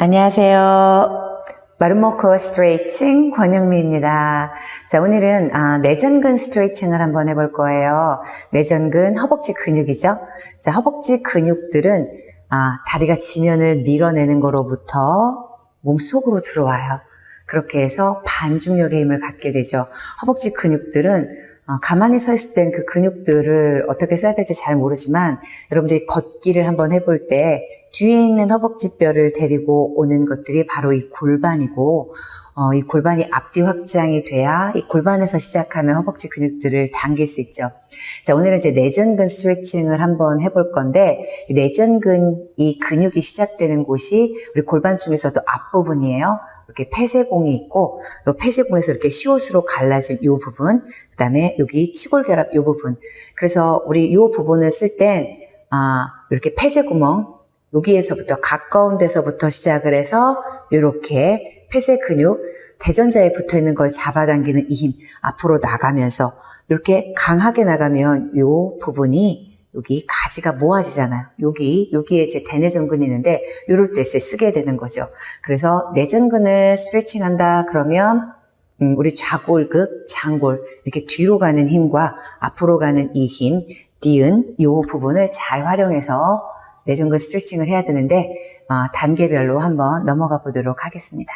안녕하세요. 마름모커 스트레이칭 권영미입니다. 자, 오늘은 아, 내전근 스트레이칭을 한번 해볼 거예요. 내전근 허벅지 근육이죠. 자, 허벅지 근육들은 아, 다리가 지면을 밀어내는 거로부터 몸속으로 들어와요. 그렇게 해서 반중력의 힘을 갖게 되죠. 허벅지 근육들은 어, 가만히 서 있을 땐 그 근육들을 어떻게 써야 될지 잘 모르지만 여러분들이 걷기를 한번 해볼 때 뒤에 있는 허벅지뼈를 데리고 오는 것들이 바로 이 골반이고 어, 이 골반이 앞뒤 확장이 돼야 이 골반에서 시작하는 허벅지 근육들을 당길 수 있죠. 자, 오늘은 이제 내전근 스트레칭을 한번 해볼 건데 이 내전근 이 근육이 시작되는 곳이 우리 골반 중에서도 앞부분이에요. 이렇게 폐쇄공이 있고 이 폐쇄공에서 이렇게 시옷으로 갈라진 이 부분 그 다음에 여기 치골결합 이 부분. 그래서 우리 이 부분을 쓸땐 아, 이렇게 폐쇄구멍 여기에서부터 가까운 데서부터 시작을 해서 이렇게 폐쇄 근육 대전자에 붙어 있는 걸 잡아당기는 이 힘 앞으로 나가면서 이렇게 강하게 나가면 이 부분이 여기 가지가 모아지잖아요. 여기 여기에 이제 대내전근이 있는데 이럴 때 쓰게 되는 거죠. 그래서 내전근을 스트레칭한다 그러면 음, 우리 좌골극, 장골 이렇게 뒤로 가는 힘과 앞으로 가는 이 힘, 니은 이 부분을 잘 활용해서 내전근 스트레칭을 해야 되는데 어, 단계별로 한번 넘어가 보도록 하겠습니다.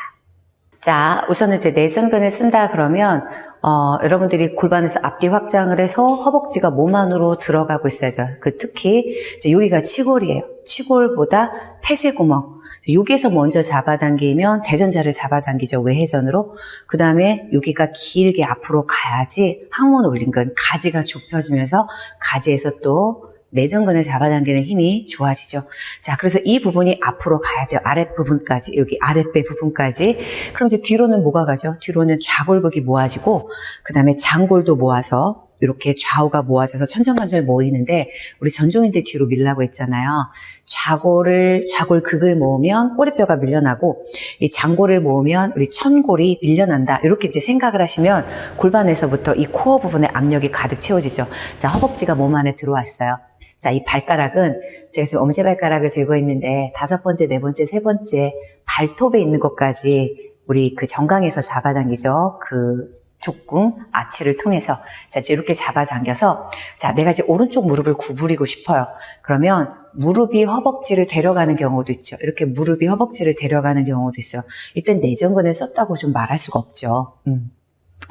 자, 우선은 이제 내전근을 쓴다 그러면 어, 여러분들이 골반에서 앞뒤 확장을 해서 허벅지가 몸 안으로 들어가고 있어야죠. 그 특히 여기가 치골이에요. 치골보다 폐쇄구멍. 여기에서 먼저 잡아당기면 대전자를 잡아당기죠. 외회전으로. 그 다음에 여기가 길게 앞으로 가야지 항문 올린 근 가지가 좁혀지면서 가지에서 또 내전근을 잡아당기는 힘이 좋아지죠. 자, 그래서 이 부분이 앞으로 가야 돼요. 아랫부분까지, 여기 아랫배 부분까지. 그럼 이제 뒤로는 뭐가 가죠? 뒤로는 좌골극이 모아지고, 그 다음에 장골도 모아서, 이렇게 좌우가 모아져서 천정관절 모이는데, 우리 전종인대 뒤로 밀라고 했잖아요. 좌골을, 좌골 극을 모으면 꼬리뼈가 밀려나고, 이 장골을 모으면 우리 천골이 밀려난다. 이렇게 이제 생각을 하시면 골반에서부터 이 코어 부분에 압력이 가득 채워지죠. 자, 허벅지가 몸 안에 들어왔어요. 자, 이 발가락은 제가 지금 엄지발가락을 들고 있는데 다섯 번째, 네 번째, 세 번째 발톱에 있는 것까지 우리 그 정강에서 잡아당기죠. 그 족궁, 아치를 통해서. 자, 이렇게 잡아당겨서 자, 내가 이제 오른쪽 무릎을 구부리고 싶어요. 그러면 무릎이 허벅지를 데려가는 경우도 있죠. 이렇게 무릎이 허벅지를 데려가는 경우도 있어요. 이땐 내전근을 썼다고 좀 말할 수가 없죠. 음.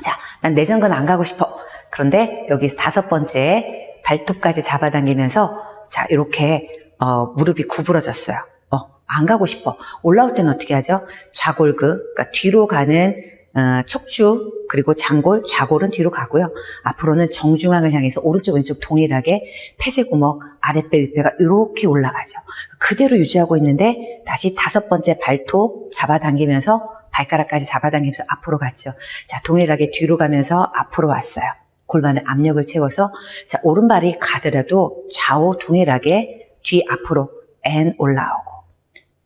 자, 난 내전근 안 가고 싶어. 그런데 여기 다섯 번째 발톱까지 잡아당기면서 자 이렇게 어, 무릎이 구부러졌어요. 어, 안 가고 싶어. 올라올 때는 어떻게 하죠? 좌골극, 그러니까 뒤로 가는 어, 척추 그리고 장골, 좌골은 뒤로 가고요. 앞으로는 정중앙을 향해서 오른쪽 왼쪽 동일하게 폐쇄구멍, 아랫배 윗배가 이렇게 올라가죠. 그대로 유지하고 있는데 다시 다섯 번째 발톱 잡아당기면서 발가락까지 잡아당기면서 앞으로 갔죠. 자 동일하게 뒤로 가면서 앞으로 왔어요. 골반에 압력을 채워서 자 오른발이 가더라도 좌우 동일하게 뒤 앞으로 and 올라오고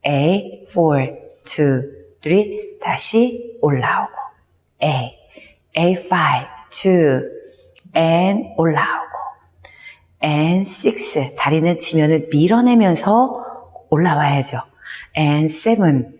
A, 4, 2, 3 다시 올라오고 A, A5, 2 and 올라오고 and 6 다리는 지면을 밀어내면서 올라와야죠. and 7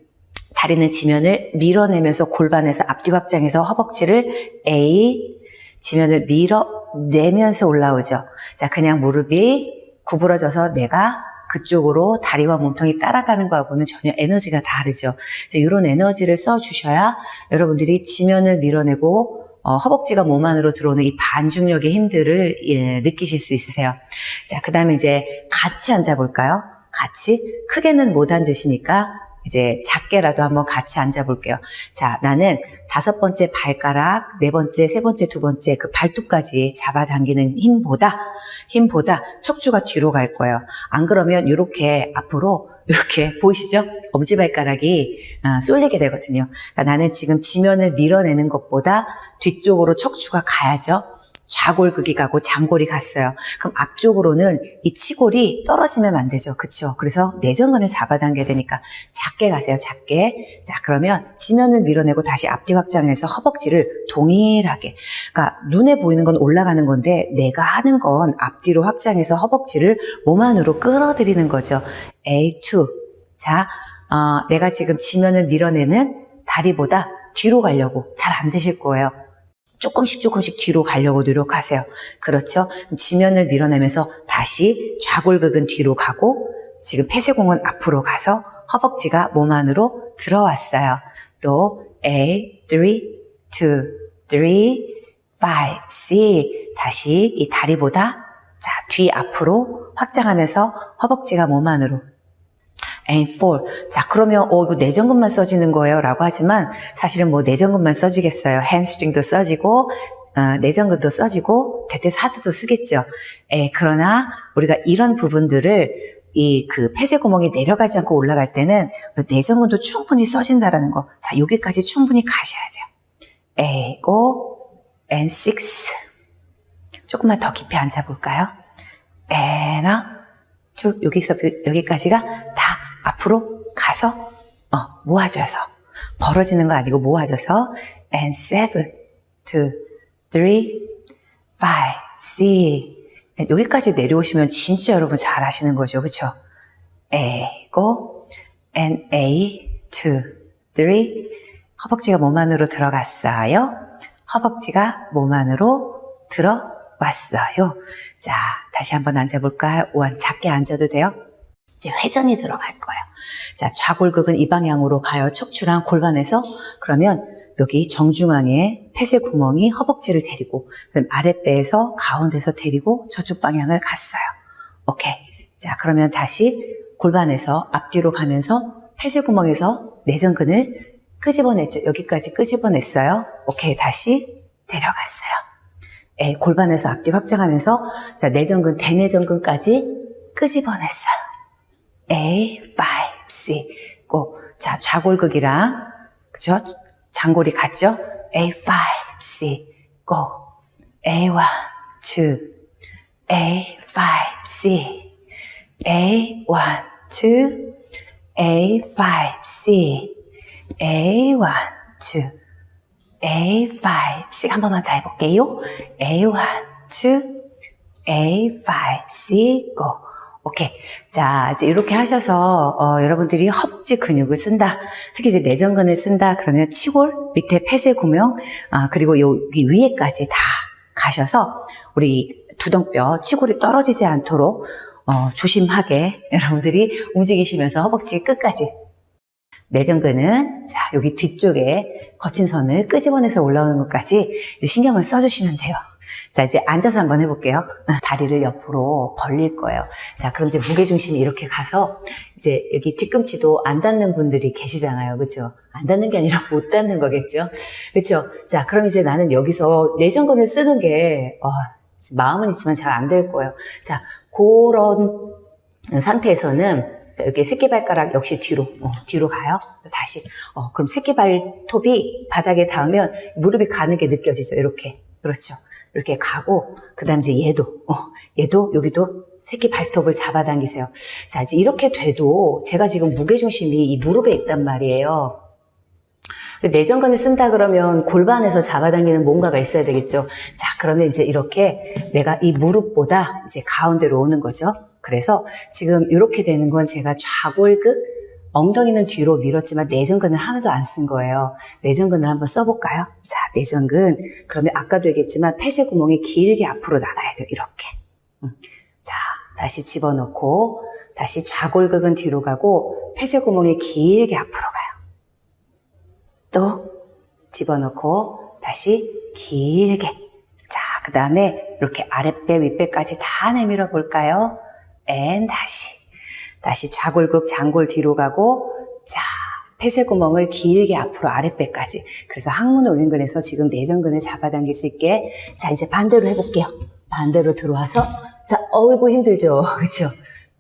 다리는 지면을 밀어내면서 골반에서 앞뒤 확장해서 허벅지를 A 지면을 밀어내면서 올라오죠. 자, 그냥 무릎이 구부러져서 내가 그쪽으로 다리와 몸통이 따라가는 거하고는 전혀 에너지가 다르죠. 이런 에너지를 써주셔야 여러분들이 지면을 밀어내고 어, 허벅지가 몸 안으로 들어오는 이 반중력의 힘들을 예, 느끼실 수 있으세요. 자, 그 다음에 이제 같이 앉아볼까요? 같이 크게는 못 앉으시니까 이제 작게라도 한번 같이 앉아볼게요. 자, 나는 다섯 번째 발가락, 네 번째, 세 번째, 두 번째 그 발톱까지 잡아당기는 힘보다 힘보다 척추가 뒤로 갈 거예요. 안 그러면 이렇게 앞으로 이렇게 보이시죠? 엄지발가락이 아, 쏠리게 되거든요. 그러니까 나는 지금 지면을 밀어내는 것보다 뒤쪽으로 척추가 가야죠. 좌골극이 가고 장골이 갔어요. 그럼 앞쪽으로는 이 치골이 떨어지면 안 되죠. 그쵸? 그래서 내전근을 잡아당겨야 되니까 작게 가세요. 작게. 자, 그러면 지면을 밀어내고 다시 앞뒤 확장해서 허벅지를 동일하게. 그러니까 눈에 보이는 건 올라가는 건데 내가 하는 건 앞뒤로 확장해서 허벅지를 몸 안으로 끌어들이는 거죠. A2. 자, 어, 내가 지금 지면을 밀어내는 다리보다 뒤로 가려고 잘 안 되실 거예요. 조금씩 조금씩 뒤로 가려고 노력하세요. 그렇죠? 지면을 밀어내면서 다시 좌골극은 뒤로 가고 지금 폐쇄공은 앞으로 가서 허벅지가 몸 안으로 들어왔어요. 또 A, 3, 2, 3, 5, 6 다시 이 다리보다 자, 뒤 앞으로 확장하면서 허벅지가 몸 안으로 and four. 자, 그러면, 어, 이거 내전근만 써지는 거예요? 라고 하지만, 사실은 뭐 내전근만 써지겠어요. 햄스트링도 써지고, 어, 내전근도 써지고, 대퇴 사두도 쓰겠죠. 에, 그러나, 우리가 이런 부분들을 이 그 폐쇄 구멍이 내려가지 않고 올라갈 때는 내전근도 충분히 써진다라는 거. 자, 여기까지 충분히 가셔야 돼요. 에고, and six. 조금만 더 깊이 앉아 볼까요? and up. 쭉 여기서 여기까지가 다 앞으로 가서 어, 모아져서 벌어지는 거 아니고 모아져서 and seven, two, three, five, six 여기까지 내려오시면 진짜 여러분 잘 하시는 거죠, 그렇죠? 에고 and A, two, three 허벅지가 몸 안으로 들어갔어요. 허벅지가 몸 안으로 들어왔어요. 자, 다시 한번 앉아볼까요? 원, 작게 앉아도 돼요? 이제 회전이 들어갈 거예요. 자, 좌골극은 이 방향으로 가요. 척추랑 골반에서. 그러면 여기 정중앙에 폐쇄 구멍이 허벅지를 데리고, 아랫배에서 가운데서 데리고 저쪽 방향을 갔어요. 오케이. 자, 그러면 다시 골반에서 앞뒤로 가면서 폐쇄 구멍에서 내전근을 끄집어냈죠. 여기까지 끄집어냈어요. 오케이. 다시 데려갔어요. 에, 골반에서 앞뒤 확장하면서 자, 내전근, 대내전근까지 끄집어냈어요. A, 5, 6, 고. 자, 좌골극이랑, 그죠? 장골이 같죠? A, 5, 6, 고. A, 1, 2, A, 5, 6, A, 1, 2, A, 5, 6, A, 1, 2, A, 5, 6. 한 번만 더 해볼게요. A, 1, 2, A, 5, 6, go. 오케이. 자, 이제 이렇게 하셔서, 어, 여러분들이 허벅지 근육을 쓴다. 특히 이제 내전근을 쓴다. 그러면 치골, 밑에 폐쇄 구명, 아, 그리고 여기 위에까지 다 가셔서, 우리 두덩뼈, 치골이 떨어지지 않도록, 어, 조심하게 여러분들이 움직이시면서 허벅지 끝까지. 내전근은, 자, 여기 뒤쪽에 거친 선을 끄집어내서 올라오는 것까지 신경을 써 주시면 돼요. 자, 이제 앉아서 한번 해볼게요. 다리를 옆으로 벌릴 거예요. 자, 그럼 이제 무게중심이 이렇게 가서, 이제 여기 뒤꿈치도 안 닿는 분들이 계시잖아요. 그쵸? 안 닿는 게 아니라 못 닿는 거겠죠? 그쵸? 자, 그럼 이제 나는 여기서 내전근을 쓰는 게, 어, 마음은 있지만 잘 안 될 거예요. 자, 그런 상태에서는, 자, 여기 새끼발가락 역시 뒤로, 어, 뒤로 가요. 다시. 어, 그럼 새끼발톱이 바닥에 닿으면 무릎이 가는 게 느껴지죠. 이렇게. 그렇죠. 이렇게 가고, 그 다음 이제 얘도, 어, 얘도 여기도 새끼 발톱을 잡아당기세요. 자, 이제 이렇게 돼도 제가 지금 무게중심이 이 무릎에 있단 말이에요. 내전근을 쓴다 그러면 골반에서 잡아당기는 뭔가가 있어야 되겠죠. 자, 그러면 이제 이렇게 내가 이 무릎보다 이제 가운데로 오는 거죠. 그래서 지금 이렇게 되는 건 제가 좌골극, 엉덩이는 뒤로 밀었지만 내전근을 하나도 안 쓴 거예요. 내전근을 한번 써볼까요? 자, 내전근. 그러면 아까도 얘기했지만 폐쇄 구멍이 길게 앞으로 나가야 돼요. 이렇게. 음. 자, 다시 집어넣고 다시 좌골극은 뒤로 가고 폐쇄 구멍이 길게 앞으로 가요. 또 집어넣고 다시 길게. 자, 그 다음에 이렇게 아랫배, 윗배까지 다 내밀어 볼까요? 앤 다시. 다시 좌골극, 장골 뒤로 가고, 자, 폐쇄구멍을 길게 앞으로 아랫배까지. 그래서 항문 올림근에서 지금 내전근을 잡아당길 수 있게. 자, 이제 반대로 해볼게요. 반대로 들어와서, 자, 어이구 힘들죠. 그쵸?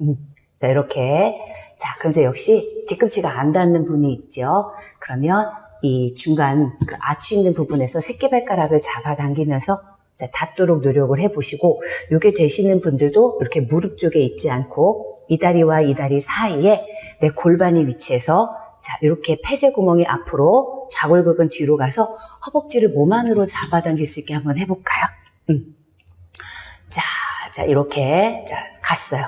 음, 자, 이렇게. 자, 그럼 이제 역시 뒤꿈치가 안 닿는 분이 있죠. 그러면 이 중간 그 아치 있는 부분에서 새끼발가락을 잡아당기면서 자, 닿도록 노력을 해보시고, 요게 되시는 분들도 이렇게 무릎 쪽에 있지 않고, 이 다리와 이 다리 사이에 내 골반이 위치해서 자, 이렇게 폐쇄 구멍이 앞으로 좌골극은 뒤로 가서 허벅지를 몸 안으로 잡아당길 수 있게 한번 해볼까요? 음. 자, 자, 이렇게, 자, 갔어요.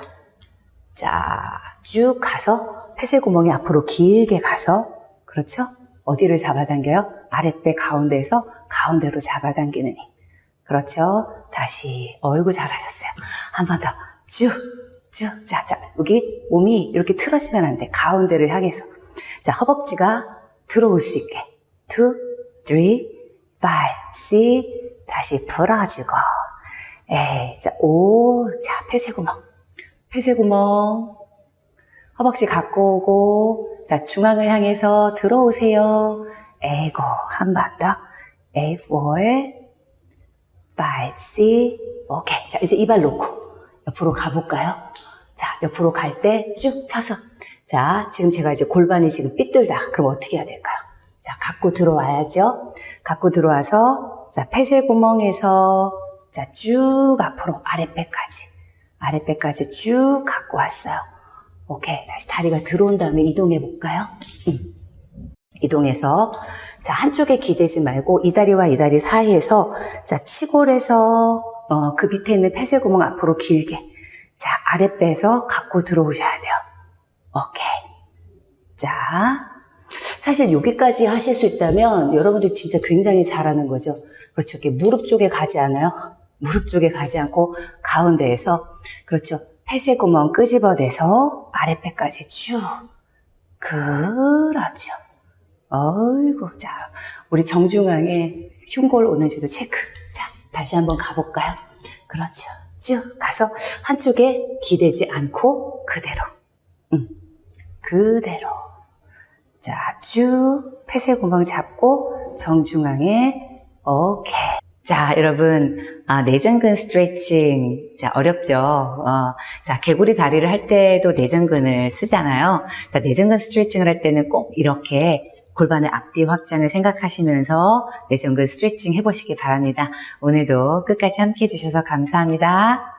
자, 쭉 가서 폐쇄 구멍이 앞으로 길게 가서 그렇죠? 어디를 잡아당겨요? 아랫배 가운데에서 가운데로 잡아당기는 힘. 그렇죠? 다시 어이구 잘하셨어요. 한 번 더 쭉, 쭉. 자, 자, 여기 몸이 이렇게 틀어지면 안 돼. 가운데를 향해서. 자, 허벅지가 들어올 수 있게. two, three, five, six. 다시 풀어주고. 에이, 자, 오, 자, 폐쇄구멍. 폐쇄구멍. 허벅지 갖고 오고, 자, 중앙을 향해서 들어오세요. 에이고, 한 번 더. A, four, five, six. 오케이. 자, 이제 이 발 놓고, 옆으로 가볼까요? 자, 옆으로 갈 때 쭉 펴서. 자, 지금 제가 이제 골반이 지금 삐뚤다. 그럼 어떻게 해야 될까요? 자, 갖고 들어와야죠. 갖고 들어와서, 자, 폐쇄 구멍에서, 자, 쭉 앞으로 아랫배까지. 아랫배까지 쭉 갖고 왔어요. 오케이. 다시 다리가 들어온 다음에 이동해 볼까요? 음. 이동해서, 자, 한쪽에 기대지 말고 이 다리와 이 다리 사이에서, 자, 치골에서, 어, 그 밑에 있는 폐쇄 구멍 앞으로 길게. 자, 아랫배에서 갖고 들어오셔야 돼요. 오케이. 자, 사실 여기까지 하실 수 있다면 여러분들 진짜 굉장히 잘하는 거죠. 그렇죠. 이렇게 무릎 쪽에 가지 않아요? 무릎 쪽에 가지 않고 가운데에서 그렇죠. 폐쇄 구멍 끄집어내서 아랫배까지 쭉. 그렇죠. 어이구, 자, 우리 정중앙에 흉골 오는지도 체크. 자, 다시 한번 가볼까요? 그렇죠. 쭉 가서 한쪽에 기대지 않고 그대로. 음, 그대로. 자, 쭉 폐쇄 구멍 잡고 정중앙에 오케이. 자, 여러분, 아, 내전근 스트레칭. 자, 어렵죠? 어, 자, 개구리 다리를 할 때도 내전근을 쓰잖아요. 자, 내전근 스트레칭을 할 때는 꼭 이렇게 골반의 앞뒤 확장을 생각하시면서 내전근 스트레칭 해보시기 바랍니다. 오늘도 끝까지 함께 해주셔서 감사합니다.